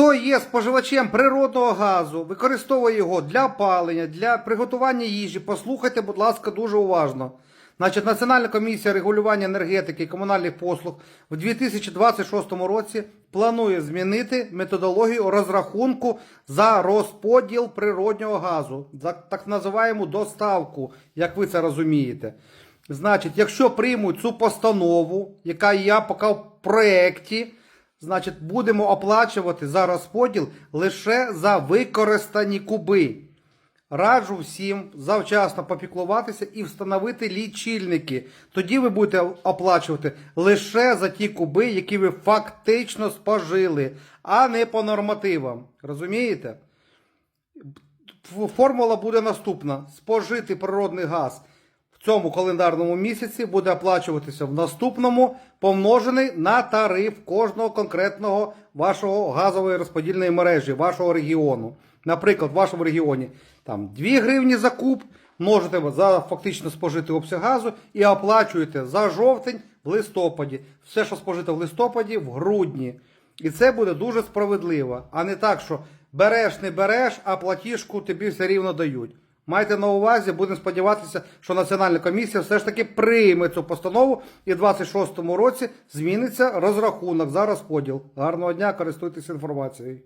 Хто є споживачем природного газу, використовує його для опалення, для приготування їжі, послухайте, будь ласка, дуже уважно. Значить, Національна комісія регулювання енергетики і комунальних послуг в 2026 році планує змінити методологію розрахунку за розподіл природнього газу, за так називаємо доставку, як ви це розумієте. Значить, якщо приймуть цю постанову, яка є поки в проєкті, значить, будемо оплачувати за розподіл лише за використані куби. Раджу всім завчасно попіклуватися і встановити лічильники. Тоді ви будете оплачувати лише за ті куби, які ви фактично спожили, а не по нормативам. Розумієте? Формула буде наступна: спожитий природний газ цьому календарному місяці буде оплачуватися в наступному, помножений на тариф кожного конкретного вашого газової розподільної мережі, вашого регіону. Наприклад, в вашому регіоні там 2 гривні за куб, множите за фактично спожитий обсяг газу і оплачуєте за жовтень в листопаді. Все, що спожито в листопаді, в грудні. І це буде дуже справедливо, а не так, що береш, не береш, а платіжку тобі все рівно дають. Майте на увазі, будемо сподіватися, що Національна комісія все ж таки прийме цю постанову і в 26-му році зміниться розрахунок за розподіл. Гарного дня, користуйтесь інформацією.